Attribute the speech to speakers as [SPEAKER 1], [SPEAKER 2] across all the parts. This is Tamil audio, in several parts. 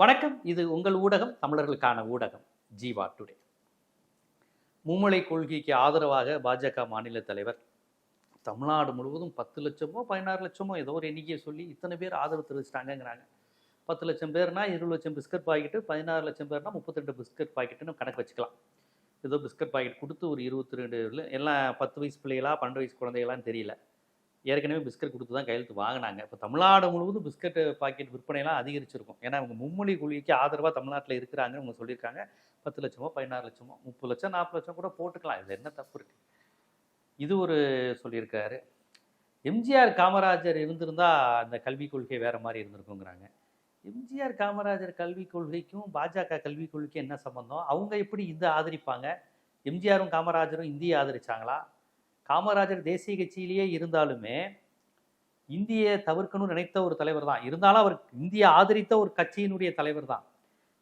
[SPEAKER 1] வணக்கம். இது உங்கள் ஊடகம் தமிழர்களுக்கான ஊடகம் ஜீவா டுடே. மும்மொழி கொள்கைக்கு ஆதரவாக பாஜக மாநில தலைவர் தமிழ்நாடு முழுவதும் பத்து லட்சமோ பதினாறு லட்சமோ ஏதோ ஒரு எண்ணிக்கையை சொல்லி இத்தனை பேர் ஆதரவு தெரிவிச்சிட்டாங்கிறாங்க பத்து லட்சம் பேர்னா இருபது லட்சம் பிஸ்கட் பாக்கெட்டு பதினாறு லட்சம் பேர்னா முப்பத்தெட்டு பிஸ்கட் பாக்கெட்டுன்னு கணக்கு வச்சுக்கலாம். ஏதோ பிஸ்கட் பாக்கெட் கொடுத்து ஒரு இருபத்தி ரெண்டு எல்லாம் பத்து வயசு பிள்ளைகளா பன்னெண்டு வயசு குழந்தைகளான்னு தெரியல. ஏற்கனவே பிஸ்கட் கொடுத்து தான் கையெழுத்து வாங்கினாங்க. இப்போ தமிழ்நாடு முழுவதும் பிஸ்கட் பாக்கெட் விற்பனையெல்லாம் அதிகரிச்சிருக்கும். ஏன்னா அவங்க மும்மொழி கொள்கைக்கு ஆதரவாக தமிழ்நாட்டில் இருக்கிறாங்கன்னு அவங்க சொல்லியிருக்காங்க. பத்து லட்சமோ பதினாறு லட்சமோ முப்பது லட்சம் நாற்பது லட்சம் கூட போட்டுக்கலாம். இதில் என்ன தப்பு இருக்கு? இது ஒரு சொல்லியிருக்காரு. எம்ஜிஆர் காமராஜர் இருந்திருந்தால் அந்த கல்விக் கொள்கை வேறு மாதிரி இருந்திருக்குங்கிறாங்க. எம்ஜிஆர் காமராஜர் கல்விக் கொள்கைக்கும் பாஜக கல்விக் கொள்கைக்கும் என்ன சம்பந்தம்? அவங்க எப்படி இந்த ஆதரிப்பாங்க? எம்ஜிஆரும் காமராஜரும் இந்தியை ஆதரிச்சாங்களா? காமராஜர் தேசிய கட்சியிலேயே இருந்தாலுமே இந்தியை தவிர்க்கணும்னு நினைத்த ஒரு தலைவர் தான். இருந்தாலும் அவர் இந்தியை ஆதரித்த ஒரு கட்சியினுடைய தலைவர் தான்.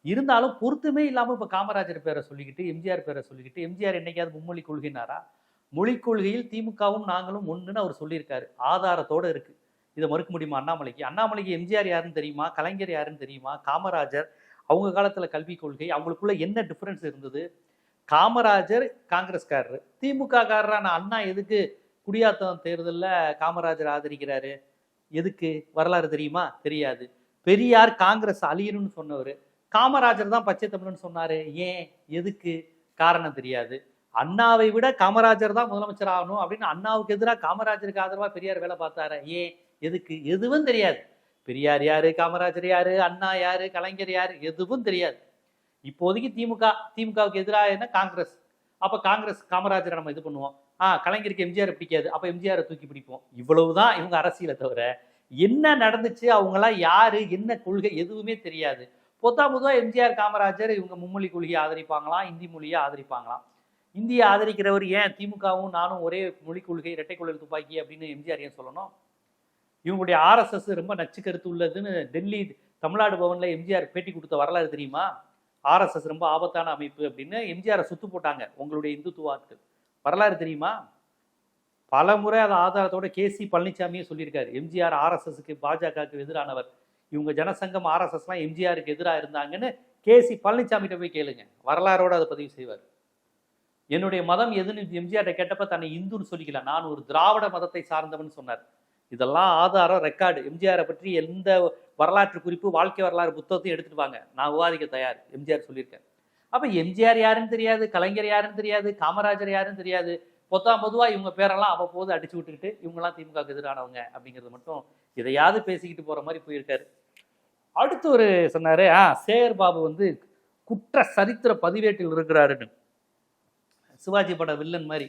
[SPEAKER 1] இருந்தாலும் பொருத்தமே இல்லாமல் இப்போ காமராஜர் பேரை சொல்லிக்கிட்டு எம்ஜிஆர் பேரை சொல்லிக்கிட்டு எம்ஜிஆர் என்னைக்காவது மும்மொழி கொள்கினாரா? மொழிக் கொள்கையில் திமுகவும் நாங்களும் ஒன்றுன்னு அவர் சொல்லியிருக்காரு. ஆதாரத்தோடு இருக்கு. இதை மறுக்க முடியுமா அண்ணாமலைக்கு? அண்ணாமலைக்கு எம்ஜிஆர் யாருன்னு தெரியுமா? கலைஞர் யாருன்னு தெரியுமா? காமராஜர் அவங்க காலத்தில் கல்விக் கொள்கை அவங்களுக்குள்ள என்ன டிஃப்ரென்ஸ் இருந்தது? காமராஜர் காங்கிரஸ்காரர். திமுக காரரான அண்ணா எதுக்கு குடியாத்தம் தேர்தலில் காமராஜர் ஆதரிக்கிறாரு? எதுக்கு? வரலாறு தெரியுமா? தெரியாது. பெரியார் காங்கிரஸ் அழியணும்னு சொன்னவர். காமராஜர் தான் பச்சை தமிழ்னு சொன்னார். ஏன்? எதுக்கு? காரணம் தெரியாது. அண்ணாவை விட காமராஜர் தான் முதலமைச்சர் ஆகணும் அப்படின்னு அண்ணாவுக்கு எதிராக காமராஜருக்கு ஆதரவாக பெரியார் வேலை பார்த்தாரு? ஏன்? எதுக்கு? எதுவும் தெரியாது. பெரியார் யாரு? காமராஜர் யாரு? அண்ணா யாரு? கலைஞர் யாரு? எதுவும் தெரியாது. இப்போதைக்கு திமுக திமுகவுக்கு எதிராக என்ன? காங்கிரஸ். அப்போ காங்கிரஸ் காமராஜரை நம்ம இது பண்ணுவோம். ஆ கலைஞருக்கு எம்ஜிஆர் பிடிக்காது. அப்போ எம்ஜிஆரை தூக்கி பிடிப்போம். இவ்வளவுதான் இவங்க அரசியலை தவிர என்ன நடந்துச்சு? அவங்களாம் யாரு? என்ன கொள்கை? எதுவுமே தெரியாது. பொத்தா பொதுவாக எம்ஜிஆர் காமராஜர் இவங்க மும்மொழி கொள்கையை ஆதரிப்பாங்களாம். இந்தி மொழியை ஆதரிப்பாங்களாம். இந்தியை ஆதரிக்கிறவர் ஏன்? திமுகவும் நானும் ஒரே மொழி கொள்கை இரட்டை கொள்கை துப்பாக்கி அப்படின்னு எம்ஜிஆர் ஏன் சொல்லணும்? இவங்களுடைய ஆர்எஸ்எஸ் ரொம்ப நச்சு கருத்து உள்ளதுன்னு டெல்லி தமிழ்நாடு பவனில் எம்ஜிஆர் பேட்டி கொடுத்த வரலாறு தெரியுமா? ஆர்எஸ்எஸ் ரொம்ப ஆபத்தான அமைப்பு அப்படின்னு எம்ஜிஆரை சுத்து போட்டாங்க உங்களுடைய இந்துத்துவாக்கள். வரலாறு தெரியுமா? பல முறை அதை ஆதாரத்தோட கே சி பழனிசாமியே சொல்லியிருக்காரு. எம்ஜிஆர் ஆர்எஸ்எஸ்க்கு பாஜகவுக்கு எதிரானவர். இவங்க ஜனசங்கம் ஆர்எஸ்எஸ்லாம் எம்ஜிஆருக்கு எதிராக இருந்தாங்கன்னு கே சி பழனிசாமிகிட்ட போய் கேளுங்க. வரலாறோடு அதை பதிவு செய்வார். என்னுடைய மதம் எதுன்னு எம்ஜிஆர்ட்ட கேட்டப்ப தன்னை இந்துன்னு சொல்லிக்கல. நான் ஒரு திராவிட மதத்தை சார்ந்தவன் சொன்னார். இதெல்லாம் ஆதாரம் ரெக்கார்டு எம்ஜிஆரை பற்றி எந்த வரலாற்று குறிப்பு வாழ்க்கை வரலாறு புத்தகத்தையும் எடுத்துட்டு வாங்க. நான் விவாதிக்க தயார். எம்ஜிஆர் சொல்லியிருக்கேன் அப்போ எம்ஜிஆர் யாருன்னு தெரியாது கலைஞர் யாருன்னு தெரியாது காமராஜர் யாருன்னு தெரியாது. பொத்தாம் பொதுவாக இவங்க பேரெல்லாம் அவ்வப்போது அடிச்சு விட்டுக்கிட்டு இவங்கெல்லாம் திமுகவுக்கு எதிரானவங்க அப்படிங்கிறது மட்டும் இதையாவது பேசிக்கிட்டு போகிற மாதிரி போயிருக்காரு. அடுத்து ஒரு சொன்னாரு ஆ சேகர் பாபு வந்து குற்ற சரித்திர பதிவேட்டில் இருக்கிறாருன்னு. சிவாஜி பட வில்லன் மாதிரி.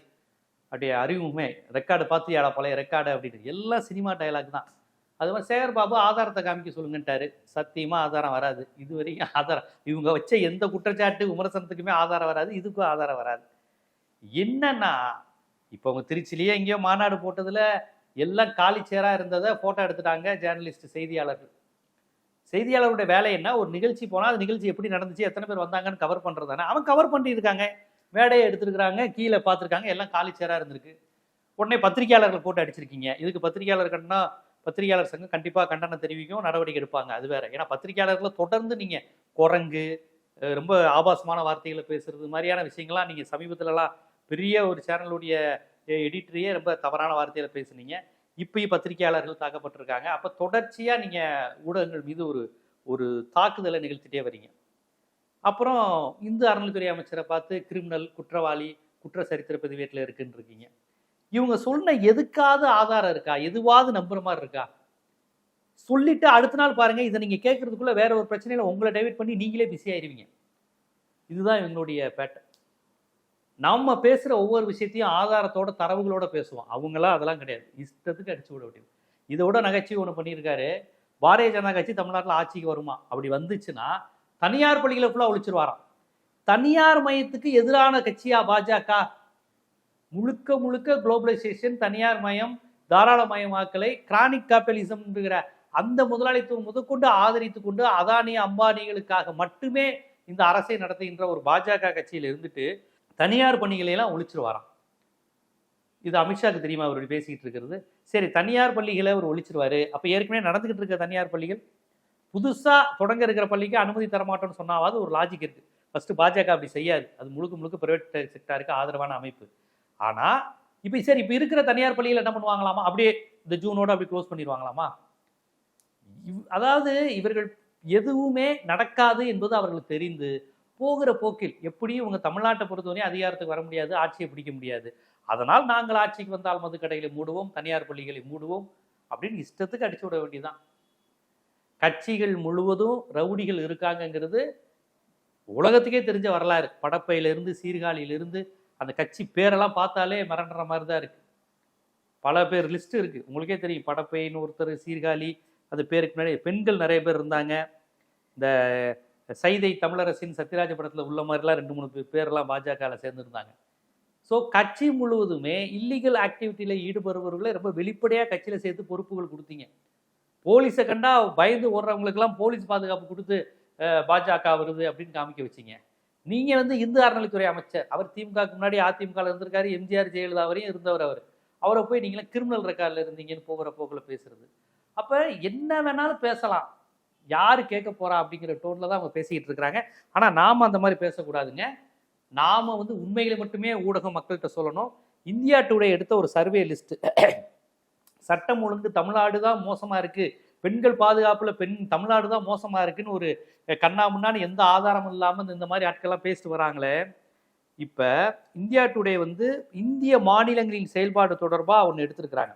[SPEAKER 1] அப்படியே அறிவுமே ரெக்கார்டு பார்த்து பார்த்தியாடா பழைய ரெக்கார்டு அப்படின்னு எல்லாம் சினிமா டயலாக் தான். அது மாதிரி சேகர் பாபு ஆதாரத்தை காமிக்க சொல்லுங்கன்ட்டாரு. சத்தியமாக ஆதாரம் வராது. இது வரைக்கும் ஆதாரம். இவங்க வச்ச எந்த குற்றச்சாட்டு விமர்சனத்துக்குமே ஆதாரம் வராது. இதுக்கும் ஆதாரம் வராது. என்னன்னா இப்போ அவங்க திருச்சிலேயே எங்கேயோ மாநாடு போட்டதில் எல்லாம் காலி சேராக இருந்ததை ஃபோட்டோ எடுத்துட்டாங்க ஜேர்னலிஸ்ட் செய்தியாளர்கள். செய்தியாளருடைய வேலை என்ன? ஒரு நிகழ்ச்சி போனால் அது நிகழ்ச்சி எப்படி நடந்துச்சு? எத்தனை பேர் வந்தாங்கன்னு கவர் பண்ணுறது தானே அவன் கவர் பண்ணியிருக்காங்க. மேடையை எடுத்துருக்குறாங்க கீழே பார்த்துருக்காங்க. எல்லாம் காலி சேராக இருந்திருக்கு. உடனே பத்திரிகையாளர்கள் போட்டு அடிச்சிருக்கீங்க. இதுக்கு பத்திரிகையாளர் கண்டனா பத்திரிகையாளர் சங்கம் கண்டிப்பாக கண்டனம் தெரிவிக்கும் நடவடிக்கை எடுப்பாங்க. அது வேற. ஏன்னா பத்திரிகையாளர்களை தொடர்ந்து நீங்கள் குரங்கு ரொம்ப ஆபாசமான வார்த்தைகளை பேசுறது மாதிரியான விஷயங்கள்லாம் நீங்கள் சமீபத்துலலாம் பெரிய ஒரு சேனலுடைய எடிட்டரையே ரொம்ப தவறான வார்த்தையில் பேசுனீங்க. இப்பயும் பத்திரிகையாளர்கள் தாக்கப்பட்டிருக்காங்க. அப்போ தொடர்ச்சியாக நீங்கள் ஊடகங்கள் மீது ஒரு ஒரு தாக்குதலை நிகழ்த்திட்டே வரீங்க. அப்புறம் இந்து அறநிலைத்துறை அமைச்சரை பார்த்து கிரிமினல் குற்றவாளி குற்ற சரித்திர பதிவேட்டில் இருக்குன்னு இருக்கீங்க இவங்க சொன்ன எதுக்காவது ஆதாரம் இருக்கா? எதுவாவது நம்புற மாதிரி இருக்கா? சொல்லிட்டு அடுத்த நாள் பாருங்க இதை நீங்க கேட்கறதுக்குள்ள வேற ஒரு பிரச்சனையில உங்களை டைவர்ட் பண்ணி நீங்களே பிஸி ஆயிருவீங்க. இதுதான் இவங்களுடைய பேட்டர் நம்ம பேசுற ஒவ்வொரு விஷயத்தையும் ஆதாரத்தோட தரவுகளோட பேசுவோம். அவங்களாம் அதெல்லாம் கிடையாது. இஷ்டத்துக்கு அடிச்சு விட முடியும் இதோட விட நகைச்சுவை ஒன்று பண்ணியிருக்காரு. பாரதிய ஜனதா கட்சி தமிழ்நாட்டில் ஆட்சிக்கு வருமா? அப்படி வந்துச்சுன்னா தனியார் பள்ளிகளை ஃபுல்லாக ஒழிச்சிருவாராம். தனியார் மையத்துக்கு எதிரான கட்சியா பாஜக முழுக்க முழுக்க குளோபலைசேஷன் தனியார் மயம் தாராளமயமாக்கலை கிரானிக் கேபிட்டலிசம்ங்கிற அந்த முதலாளித்துவம் முதற்கொண்டு ஆதரித்து கொண்டு அதானி அம்பானிகளுக்காக மட்டுமே இந்த அரசை நடத்துகின்ற ஒரு பாஜக கட்சியில் இருந்துட்டு தனியார் பணிகளையெல்லாம் ஒழிச்சிருவாராம். இது அமித்ஷாக்கு தெரியுமா? அவர் பேசிக்கிட்டு இருக்கிறது. சரி தனியார் பள்ளிகளை அவர் ஒழிச்சிருவாரு. அப்போ ஏற்கனவே நடந்துகிட்டு இருக்க தனியார் பள்ளிகள் புதுசாக தொடங்க இருக்கிற பள்ளிக்கு அனுமதி தர மாட்டோம்னு சொன்னாவது ஒரு லாஜிக் இருக்குது ஃபஸ்ட்டு பாஜக அப்படி செய்யாது. அது முழுக்க முழுக்க பிரைவேட் செக்டாருக்கு ஆதரவான அமைப்பு. ஆனால் இப்போ சரி இப்போ இருக்கிற தனியார் பள்ளியில் என்ன பண்ணுவாங்களாமா? அப்படியே இந்த ஜூனோட அப்படி க்ளோஸ் பண்ணிடுவாங்களாமா? இவ்- அதாவது இவர்கள் எதுவுமே நடக்காது என்பது அவர்களுக்கு தெரிந்து போகிற போக்கில் எப்படியும் இவங்க தமிழ்நாட்டை பொறுத்தவரை அதிகாரத்துக்கு வர முடியாது ஆட்சியை பிடிக்க முடியாது. அதனால் நாங்கள் ஆட்சிக்கு வந்தால் மதுக்கடைகளை மூடுவோம் தனியார் பள்ளிகளை மூடுவோம் அப்படின்னு இஷ்டத்துக்கு அடிச்சு விட வேண்டியதுதான். கட்சிகள் முழுவதும் ரவுடிகள் இருக்காங்கங்கிறது உலகத்துக்கே தெரிஞ்ச வரலாறு. படப்பையிலிருந்து சீர்காழியிலிருந்து அந்த கட்சி பேரெல்லாம் பார்த்தாலே மிரண்டுற மாதிரி தான் இருக்குது பல பேர் லிஸ்ட் இருக்குது உங்களுக்கே தெரியும். படப்பைன்னு ஒருத்தர் சீர்காழி அது பேருக்கு முன்னாடி பெண்கள் நிறைய பேர் இருந்தாங்க. இந்த சைதை தமிழரசின் சத்யராஜ படத்தில் உள்ள மாதிரிலாம் ரெண்டு மூணு பேர் பேரெல்லாம் பாஜகவில் சேர்ந்துருந்தாங்க. ஸோ கட்சி முழுவதுமே இல்லீகல் ஆக்டிவிட்டியில் ஈடுபடுபவர்களை ரொம்ப வெளிப்படையாக கட்சியில் சேர்த்து பொறுப்புகள் கொடுத்தீங்க. போலீஸை கண்டா பயந்து ஓடுறவங்களுக்கெல்லாம் போலீஸ் பாதுகாப்பு கொடுத்து பாஜக வருது அப்படின்னு காமிக்க வச்சிங்க. நீங்கள் வந்து இந்து அறநிலைத்துறை அமைச்சர். அவர் திமுகவுக்கு முன்னாடி அதிமுக இருந்திருக்காரு எம்ஜிஆர் ஜெயலலிதா வரையும் இருந்தவர் அவர். அவரை போய் நீங்களும் கிரிமினல் ரெக்கார்டில் இருந்தீங்கன்னு போகிற போக்கில் பேசுறது. அப்போ என்ன வேணாலும் பேசலாம். யார் கேட்க போகிறா அப்படிங்கிற டோனில் தான் அவங்க பேசிக்கிட்டு இருக்கிறாங்க. ஆனால் நாம் அந்த மாதிரி பேசக்கூடாதுங்க. நாம் வந்து உண்மைகளை மட்டுமே ஊடகம் மக்கள்கிட்ட சொல்லணும். இந்தியா டுடே எடுத்த ஒரு சர்வே லிஸ்ட்டு சட்டம் ஒழுங்கு தமிழ்நாடு தான் மோசமாக இருக்குது பெண்கள் பாதுகாப்புல பெண் தமிழ்நாடு தான் மோசமா இருக்குன்னு ஒரு கண்ணா முன்னான்னு எந்த ஆதாரமும் இல்லாமல் இந்த- மாதிரி ஆட்கள்லாம் பேசிட்டு வராங்களே. இப்ப இந்தியா டுடே வந்து இந்திய மாநிலங்களின் செயல்பாடு தொடர்பாக ஒன்று எடுத்திருக்கிறாங்க.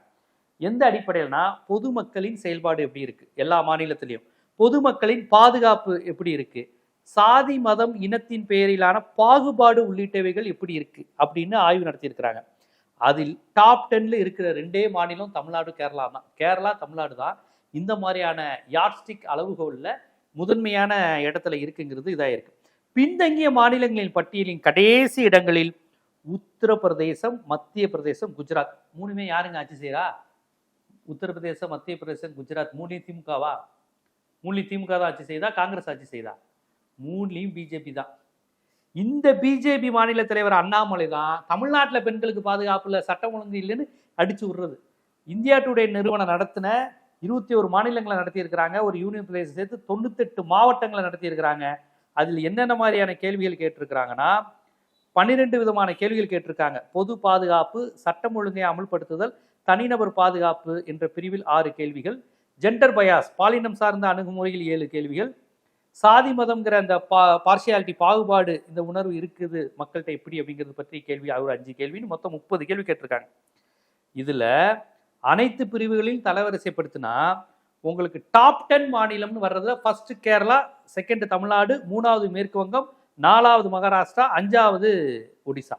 [SPEAKER 1] எந்த அடிப்படையில்னா பொதுமக்களின் செயல்பாடு எப்படி இருக்கு? எல்லா மாநிலத்திலையும். பொதுமக்களின் பாதுகாப்பு எப்படி இருக்கு? சாதி மதம் இனத்தின் பெயரிலான பாகுபாடு உள்ளிட்டவைகள் எப்படி இருக்கு? அப்படின்னு ஆய்வு நடத்தியிருக்கிறாங்க. அதில் டாப் டென்ல இருக்கிற ரெண்டே மாநிலம் தமிழ்நாடு கேரளா தான். கேரளா தமிழ்நாடு தான். இந்த மாதிரியான யார்ஸ்டிக் அளவுகோலில் முதன்மையான இடத்துல இருக்குங்கிறது இதாக இருக்கு. பின்தங்கிய மாநிலங்களின் பட்டியலின் கடைசி இடங்களில் உத்தரப்பிரதேசம் மத்திய பிரதேசம் குஜராத். மூணுமே யாருங்க ஆட்சி செய்கிறா உத்தரப்பிரதேசம் மத்திய பிரதேசம் குஜராத் மூணுலையும் திமுகவா? மூணுலையும் திமுக தான் ஆட்சி செய்தா? காங்கிரஸ் ஆட்சி செய்தா? மூணுலையும் பிஜேபி தான். இந்த பிஜேபி மாநில தலைவர் அண்ணாமலை தான் தமிழ்நாட்டில் பெண்களுக்கு பாதுகாப்புல சட்டம் ஒழுங்கு இல்லைன்னு அடிச்சு விடுறது. இந்தியா டுடே நிறுவனம் நடத்தின இருபத்தி ஒரு மாநிலங்களை நடத்தியிருக்கிறாங்க. ஒரு யூனியன் பிரதேசம் சேர்த்து தொண்ணூத்தெட்டு மாவட்டங்களை நடத்தியிருக்கிறாங்க. அதில் என்னென்ன மாதிரியான கேள்விகள் கேட்டிருக்கிறாங்கன்னா பன்னிரெண்டு விதமான கேள்விகள் கேட்டிருக்காங்க. பொது பாதுகாப்பு சட்டம் ஒழுங்கை அமல்படுத்துதல் தனிநபர் பாதுகாப்பு என்ற பிரிவில் ஆறு கேள்விகள். ஜெண்டர் பயாஸ் பாலினம் சார்ந்த அணுகுமுறையில் ஏழு கேள்விகள். சாதி மதம்ங்கிற அந்த பா பார்ஷியாலிட்டி பாகுபாடு இந்த உணர்வு இருக்குது மக்கள்கிட்ட எப்படி அப்படிங்கிறது பற்றி கேள்வி ஒரு அஞ்சு கேள்வின்னு மொத்தம் முப்பது கேள்வி கேட்டிருக்காங்க. இதில் அனைத்து பிரிவுகளையும் தரவரிசைப்படுத்தினா உங்களுக்கு டாப் டென் மாநிலம்னு வர்றதுல ஃபர்ஸ்ட் கேரளா செகண்ட் தமிழ்நாடு மூணாவது மேற்கு வங்கம் நாலாவது மகாராஷ்டிரா அஞ்சாவது ஒடிசா.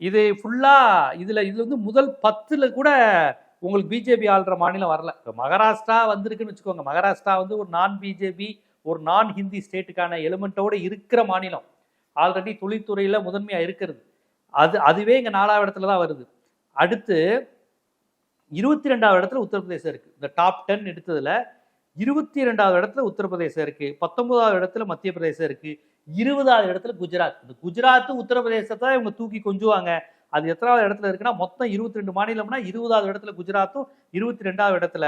[SPEAKER 1] இது ஃபுல்லா இதுல இது வந்து முதல் பத்துல கூட உங்களுக்கு பிஜேபி ஆள்ற மாநிலம் வரல. இப்போ மகாராஷ்டிரா வந்திருக்குன்னு வச்சுக்கோங்க. மகாராஷ்டிரா வந்து ஒரு நான் பிஜேபி ஒரு நான் ஹிந்தி ஸ்டேட்டுக்கான எலிமெண்ட்டோட இருக்கிற மாநிலம். ஆல்ரெடி தொழில்துறையில முதன்மையா இருக்கிறது. அது அதுவே இங்க நாலாவது இடத்துல தான் வருது. அடுத்து இருபத்தி ரெண்டாவது இடத்துல உத்தரப்பிரதேசம் இருக்கு. இந்த டாப் டென் எடுத்ததுல இருபத்தி ரெண்டாவது இடத்துல உத்தரப்பிரதேசம் இருக்கு. பத்தொன்பதாவது இடத்துல மத்திய பிரதேசம் இருக்கு. இருபதாவது இடத்துல குஜராத். இந்த குஜராத் உத்தரப்பிரதேசத்தை இவங்க தூக்கி கொஞ்சுவாங்க. அது எத்தனாவது இடத்துல இருக்குன்னா மொத்தம் இருபத்தி ரெண்டு மாநிலம்னா இருபதாவது இடத்துல குஜராத்தும் இருபத்தி ரெண்டாவது இடத்துல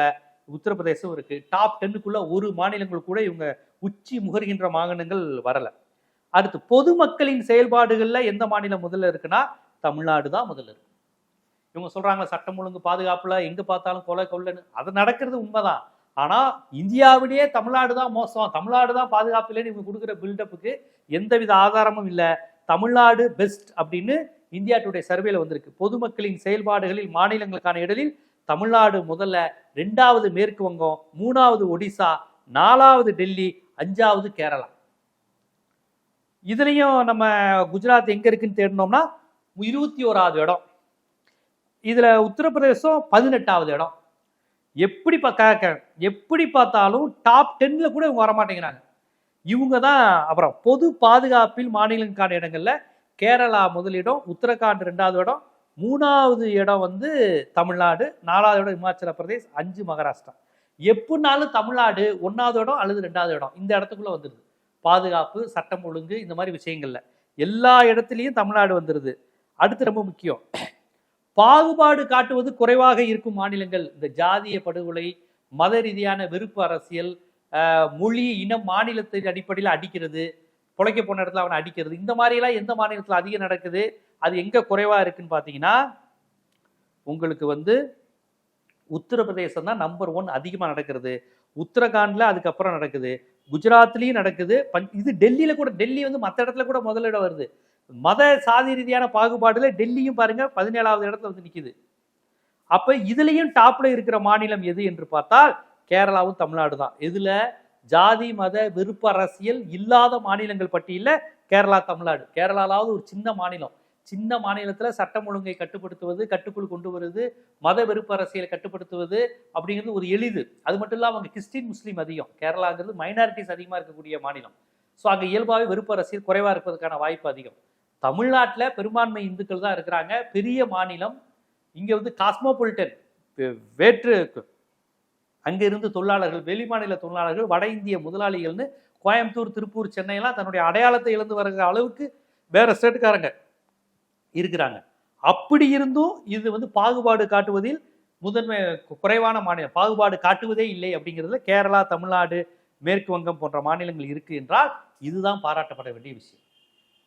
[SPEAKER 1] உத்தரப்பிரதேசம் இருக்கு. டாப் டென்னுக்குள்ள ஒரு மாநிலங்கள் கூட இவங்க உச்சி முகர்கின்ற மாநிலங்கள் வரல. அடுத்து பொதுமக்களின் செயல்பாடுகள்ல எந்த மாநிலம் முதல்ல இருக்குன்னா தமிழ்நாடு தான் முதல்ல இருக்கு. இவங்க சொல்றாங்க சட்டம் ஒழுங்கு பாதுகாப்பில் எங்க பார்த்தாலும் கொலை கொள்ளைன்னு. அது நடக்கிறது உண்மைதான். ஆனா இந்தியாவிலேயே தமிழ்நாடு தான் மோசம். தமிழ்நாடு தான் பாதுகாப்பு இல்லைன்னு இவங்க கொடுக்குற பில்டப்புக்கு எந்தவித ஆதாரமும் இல்லை. தமிழ்நாடு பெஸ்ட் அப்படின்னு இந்தியா டுடே சர்வேல வந்திருக்கு. பொதுமக்களின் செயல்பாடுகளில் மாநிலங்களுக்கான இடலில் தமிழ்நாடு முதல்ல ரெண்டாவது மேற்கு வங்கம் மூணாவது ஒடிசா நாலாவது டெல்லி அஞ்சாவது கேரளா. இதுலயும் நம்ம குஜராத் எங்க இருக்குன்னு தேடினோம்னா இருபத்தி ஓராவது இடம். இதில் உத்தரப்பிரதேசம் பதினெட்டாவது இடம். எப்படி பார்க்க எப்படி பார்த்தாலும் டாப் டென்ல கூட இவங்க வரமாட்டேங்கிறாங்க. இவங்க தான் அப்புறம் பொது பாதுகாப்பில் மாநிலங்களுக்கான இடங்களில் கேரளா முதலிடம் உத்தரகாண்ட் ரெண்டாவது இடம் மூணாவது இடம் வந்து தமிழ்நாடு நாலாவது இடம் இமாச்சல பிரதேஷ் அஞ்சு மகாராஷ்டிரா. எப்படினாலும் தமிழ்நாடு ஒன்றாவது இடம் அல்லது ரெண்டாவது இடம் இந்த இடத்துக்குள்ள வந்துடுது பாதுகாப்பு சட்டம் ஒழுங்கு இந்த மாதிரி விஷயங்கள்ல. எல்லா இடத்துலையும் தமிழ்நாடு வந்துடுது அடுத்து ரொம்ப முக்கியம். பாகுபாடு காட்டுவது குறைவாக இருக்கும் மாநிலங்கள். இந்த ஜாதிய படுகொலை மத ரீதியான வெறுப்பு அரசியல் மொழி இனம் மாநிலத்தின் அடிப்படையில் அடிக்கிறது பிழைக்க போன இடத்துல அவனை அடிக்கிறது. இந்த மாதிரிலாம் எந்த மாநிலத்தில் அதிகம் நடக்குது? அது எங்கே குறைவாக இருக்குன்னு பார்த்தீங்கன்னா உங்களுக்கு வந்து உத்தரப்பிரதேசம் தான் நம்பர் ஒன் அதிகமாக நடக்கிறது. உத்தரகாண்டில் அதுக்கப்புறம் நடக்குது. குஜராத்லேயும் நடக்குது. பஞ் இது டெல்லியில் கூட டெல்லி வந்து மற்ற இடத்துல கூட முதலிடம் வருது. மத சாதி ரீதியான பாகுபாடுல டெல்லியும் பாருங்க பதினேழாவது இடத்துல வந்து நிக்குது. அப்ப இதுலயும் டாப்ல இருக்கிற மாநிலம் எது என்று பார்த்தால் கேரளாவும் தமிழ்நாடு தான். இதுல ஜாதி மத விருப்ப அரசியல் இல்லாத மாநிலங்கள் பட்டியலில் கேரளா தமிழ்நாடு. கேரளாலாவது ஒரு சின்ன மாநிலம். சின்ன மாநிலத்தில் சட்டம் ஒழுங்கை கட்டுப்படுத்துவது கட்டுக்குள் கொண்டு வருவது மத வெறுப்பு அரசியலை கட்டுப்படுத்துவது அப்படிங்கிறது ஒரு எளிது. அது மட்டும் இல்லாமல் அங்க கிறிஸ்டின் முஸ்லீம் அதிகம். கேரளாங்கிறது மைனாரிட்டிஸ் அதிகமா இருக்கக்கூடிய மாநிலம். ஸோ அங்கே இயல்பாகவே வெறுப்பு அரசியல் குறைவா இருப்பதற்கான வாய்ப்பு அதிகம். தமிழ்நாட்டில் பெரும்பான்மை இந்துக்கள் தான் இருக்கிறாங்க. பெரிய மாநிலம் இங்கே வந்து காஸ்மோபொலிட்டன் வேற்று அங்கிருந்து தொழிலாளர்கள் தொழிலாளர்கள் வெளிமாநில தொழிலாளர்கள் வட இந்திய முதலாளிகள்னு கோயம்புத்தூர் திருப்பூர் சென்னையெல்லாம் தன்னுடைய அடையாளத்தை இழந்து வருகிற அளவுக்கு வேற ஸ்டேட்டுக்காரங்க இருக்கிறாங்க. அப்படி இருந்தும் இது வந்து பாகுபாடு காட்டுவதில் முதன்மை குறைவான மாநிலம். பாகுபாடு காட்டுவதே இல்லை அப்படிங்கிறதுல கேரளா தமிழ்நாடு மேற்கு வங்கம் போன்ற மாநிலங்கள் இருக்கு என்றால் இதுதான் பாராட்டப்பட வேண்டிய விஷயம்.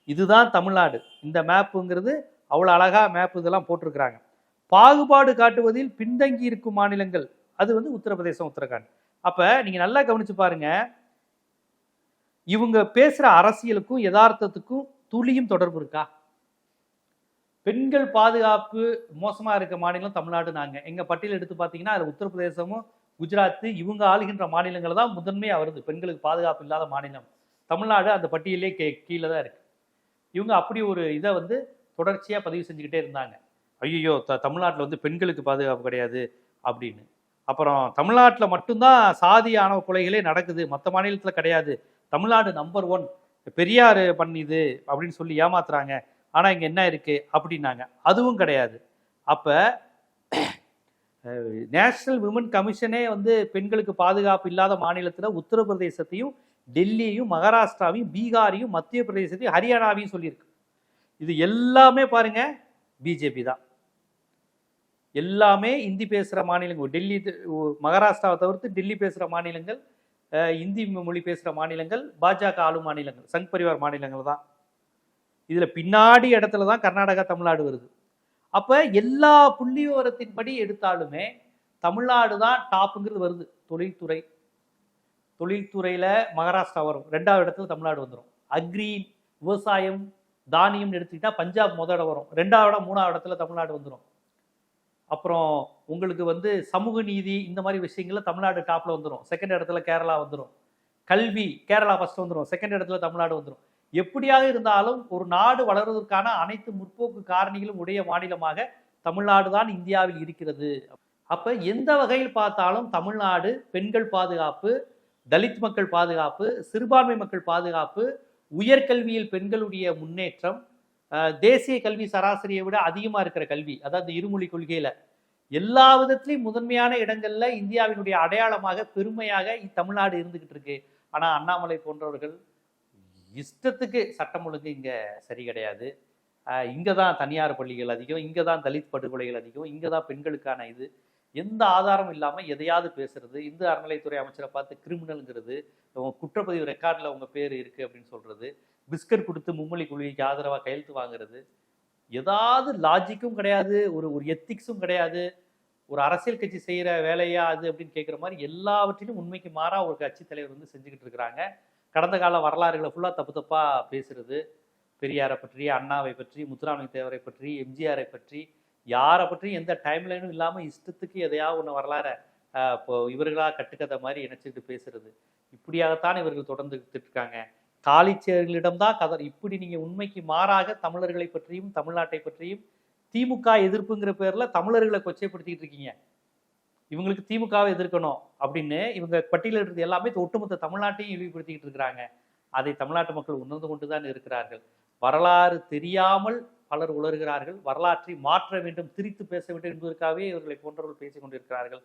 [SPEAKER 1] இதுதான் தமிழ்நாடு. இந்த மேப்புங்கிறது அவ்வளோ அழகா மேப் இதெல்லாம் போட்டிருக்கிறாங்க. பாகுபாடு காட்டுவதில் பின்தங்கி இருக்கும் மாநிலங்கள். அது வந்து உத்தரப்பிரதேசம் உத்தரகாண்ட். அப்போ நீங்கள் நல்லா கவனிச்சு பாருங்க. இவங்க பேசுகிற அரசியலுக்கும் யதார்த்தத்துக்கும் துளியும் தொடர்பு இருக்கா? பெண்கள் பாதுகாப்பு மோசமாக இருக்க மாநிலம் தமிழ்நாடு நாங்கள் எங்கள் பட்டியல் எடுத்து பார்த்தீங்கன்னா அது உத்தரப்பிரதேசமும் குஜராத்து இவங்க ஆளுகின்ற மாநிலங்கள் தான் முதன்மையாக வருது. பெண்களுக்கு பாதுகாப்பு இல்லாத மாநிலம். தமிழ்நாடு அந்த பட்டியலே கே கீழே தான் இருக்குது இவங்க அப்படி ஒரு இதை வந்து தொடர்ச்சியாக பதிவு செஞ்சுக்கிட்டே இருந்தாங்க. ஐயோ த தமிழ்நாட்டில் வந்து பெண்களுக்கு பாதுகாப்பு கிடையாது அப்படின்னு. அப்புறம் தமிழ்நாட்டில் மட்டும்தான் சாதி ஆணவ கொலைகளே நடக்குது. மற்ற மாநிலத்தில் கிடையாது. தமிழ்நாடு நம்பர் ஒன் பெரியார் பண்ணிது அப்படின்னு சொல்லி ஏமாத்துறாங்க. ஆனால் இங்கே என்ன இருக்குது அப்படின்னாங்க. அதுவும் கிடையாது. அப்போ நேஷனல் விமன் கமிஷனே வந்து பெண்களுக்கு பாதுகாப்பு இல்லாத மாநிலத்தில் உத்தரப்பிரதேசத்தையும் டெல்லியையும் மகாராஷ்டிராவையும் பீகாரையும் மத்திய பிரதேசத்தையும் ஹரியானாவையும் சொல்லியிருக்கு. இது எல்லாமே பாருங்க பிஜேபி தான். எல்லாமே இந்தி பேசுகிற மாநிலங்கள் டெல்லி மகாராஷ்டிராவை தவிர்த்து டெல்லி பேசுகிற மாநிலங்கள் இந்தி மொழி பேசுகிற மாநிலங்கள் பாஜக ஆளும் மாநிலங்கள் சங் பரிவார் மாநிலங்கள் தான். இதில் பின்னாடி இடத்துல தான் கர்நாடகா தமிழ்நாடு வருது. அப்போ எல்லா புள்ளி விவரத்தின்படி எடுத்தாலுமே தமிழ்நாடு தான் டாப்புங்கிறது வருது. தொழில்துறை. தொழில்துறையில் மகாராஷ்டிரா வரும். ரெண்டாவது இடத்துல தமிழ்நாடு வந்துடும் அக்ரி விவசாயம் தானியம்னு எடுத்துக்கிட்டா பஞ்சாப் முத இடம் வரும். ரெண்டாவது இடம் மூணாவது இடத்துல தமிழ்நாடு வந்துடும் அப்புறம் உங்களுக்கு வந்து சமூக நீதி இந்த மாதிரி விஷயங்கள்ல தமிழ்நாடு டாப்ல வந்துடும் செகண்ட் இடத்துல கேரளா வந்துடும் கல்வி கேரளா ஃபர்ஸ்ட் வந்துடும் செகண்ட் இடத்துல தமிழ்நாடு வந்துடும் எப்படியாக இருந்தாலும் ஒரு நாடு வளர்வதற்கான அனைத்து முற்போக்கு காரணிகளும் உடைய மாநிலமாக தமிழ்நாடு தான் இந்தியாவில் இருக்கிறது. அப்ப எந்த வகையில் பார்த்தாலும் தமிழ்நாடு பெண்கள் பாதுகாப்பு தலித் மக்கள் பாதுகாப்பு சிறுபான்மை மக்கள் பாதுகாப்பு உயர்கல்வியில் பெண்களுடைய முன்னேற்றம் தேசிய கல்வி சராசரியை விட அதிகமாக இருக்கிற கல்வி அதாவது இருமொழி கொள்கையில. எல்லா விதத்திலையும் முதன்மையான இடங்கள்ல இந்தியாவினுடைய அடையாளமாக பெருமையாக தமிழ்நாடு இருந்துகிட்டு இருக்கு. ஆனா அண்ணாமலை போன்றவர்கள் இஷ்டத்துக்கு சட்டம் ஒழுங்கு இங்கே சரி கிடையாது. இங்கே தான் தனியார் பள்ளிகள் அதிகம் இங்கே தான் தலித் படுகொலைகள் அதிகம் இங்கே தான் பெண்களுக்கான இது. எந்த ஆதாரம் இல்லாமல் எதையாவது பேசுறது இந்து அறநிலைத்துறை அமைச்சரை பார்த்து கிரிமினலுங்கிறது உங்கள் குற்றப்பதிவு ரெக்கார்டில் உங்கள் பேர் இருக்குது அப்படின்னு சொல்கிறது பிஸ்கட் கொடுத்து மும்மொழி குழுவிக்கு ஆதரவாக கையெழுத்து வாங்குறது ஏதாவது லாஜிக்கும் கிடையாது ஒரு ஒரு எத்திக்ஸும் கிடையாது. ஒரு அரசியல் கட்சி செய்கிற வேலையா அது அப்படின்னு கேட்குற மாதிரி எல்லாவற்றிலும் உண்மைக்கு மாறாக ஒரு கட்சி தலைவர் வந்து செஞ்சுக்கிட்டு இருக்கிறாங்க. கடந்த கால வரலாறுகளை ஃபுல்லாக தப்பு தப்பாக பேசுறது. பெரியாரை பற்றி அண்ணாவை பற்றி முத்துராமலிங்க தேவரை பற்றி எம்ஜிஆரை பற்றி யாரை பற்றியும் எந்த டைம்லைனும் இல்லாமல் இஷ்டத்துக்கு எதையாவது ஒன்று வரலாற இப்போ இவர்களாக கட்டுக்கதை மாதிரி இணைச்சிட்டு பேசுறது. இப்படியாகத்தான் இவர்கள் தொடர்ந்து இருக்காங்க. காலிச்சேர்களிடம்தான் கதர் இப்படி நீங்கள் உண்மைக்கு மாறாக தமிழர்களை பற்றியும் தமிழ்நாட்டை பற்றியும் திமுக எதிர்ப்புங்கிற பேரில் தமிழர்களை கொச்சைப்படுத்திக்கிட்டு இருக்கீங்க. இவங்களுக்கு திமுகவை எதிர்க்கணும் அப்படின்னு இவங்க பட்டியலில் பட்டியலிடுறது எல்லாமே ஒட்டுமொத்த தமிழ்நாட்டையும் இழிவுபடுத்திக்கிட்டு இருக்கிறாங்க. அதை தமிழ்நாட்டு மக்கள் உணர்ந்து கொண்டுதான் இருக்கிறார்கள். வரலாறு தெரியாமல் பலர் உளறுகிறார்கள். வரலாற்றை மாற்ற வேண்டும் திரித்து பேச வேண்டும் என்பதற்காகவே இவர்களை போன்றவர்கள் பேசிக் கொண்டிருக்கிறார்கள்.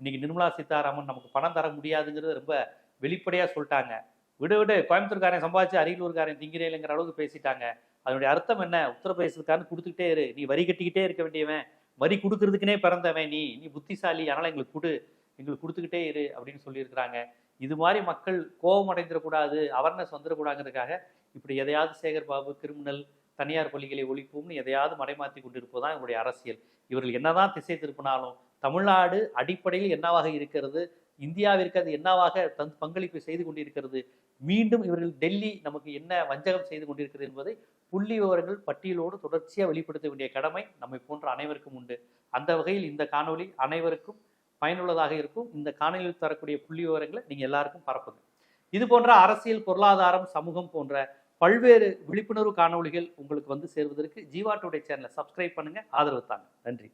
[SPEAKER 1] இன்னைக்கு நிர்மலா சீதாராமன் நமக்கு பணம் தர முடியாதுங்கிறது ரொம்ப வெளிப்படையாக சொல்லிட்டாங்க. விடு விடு கோயம்புத்தூர்காரன் சம்பாதிச்சு அரியலூர்காரன் திங்கிறேங்கிற அளவுக்கு பேசிட்டாங்க. அதனுடைய அர்த்தம் என்ன? உத்தரப்பிரதேசத்துக்காரன் கொடுத்துக்கிட்டே இரு. நீ வரி கட்டிக்கிட்டே இருக்க வேண்டியவன். வரி கொடுக்கறதுக்குனே பிறந்தவன் நீ நீ புத்திசாலி அதனால் எங்களுக்கு கொடு எங்களுக்கு கொடுத்துக்கிட்டே இரு அப்படின்னு சொல்லியிருக்கிறாங்க. இது மாதிரி மக்கள் கோபம் அடைந்துடக்கூடாது அவேர்னஸ் வந்துடக்கூடாங்கிறதுக்காக இப்படி எதையாவது சேகர் பாபு கிரிமினல் தனியார் பள்ளிகளை ஒழிப்போம்னு எதையாவது மடைமாற்றி கொண்டிருப்பதுதான் இவருடைய அரசியல். இவர்கள் என்னதான் திசை திருப்பினாலும் தமிழ்நாடு அடிப்படையில் என்னவாக இருக்கிறது இந்தியாவிற்கு அது என்னவாக தன் பங்களிப்பு செய்து கொண்டிருக்கிறது மீண்டும் இவர்கள் டெல்லி நமக்கு என்ன வஞ்சகம் செய்து கொண்டிருக்கிறது என்பதை புள்ளி விவரங்கள் பட்டியலோடு தொடர்ச்சியாக வெளிப்படுத்த வேண்டிய கடமை நம்மை போன்ற அனைவருக்கும் உண்டு. அந்த வகையில் இந்த காணொளி அனைவருக்கும் பயனுள்ளதாக இருக்கும். இந்த காணொலியில் தரக்கூடிய புள்ளி விவரங்களை நீங்கள் எல்லாருக்கும் பரப்புங்க. இது போன்ற அரசியல் பொருளாதாரம் சமூகம் போன்ற பல்வேறு விழிப்புணர்வு காணொளிகள் உங்களுக்கு வந்து சேர்வதற்கு ஜீவா டுடே சேனலை சப்ஸ்கிரைப் பண்ணுங்க. ஆதரவு தாங்க. நன்றி.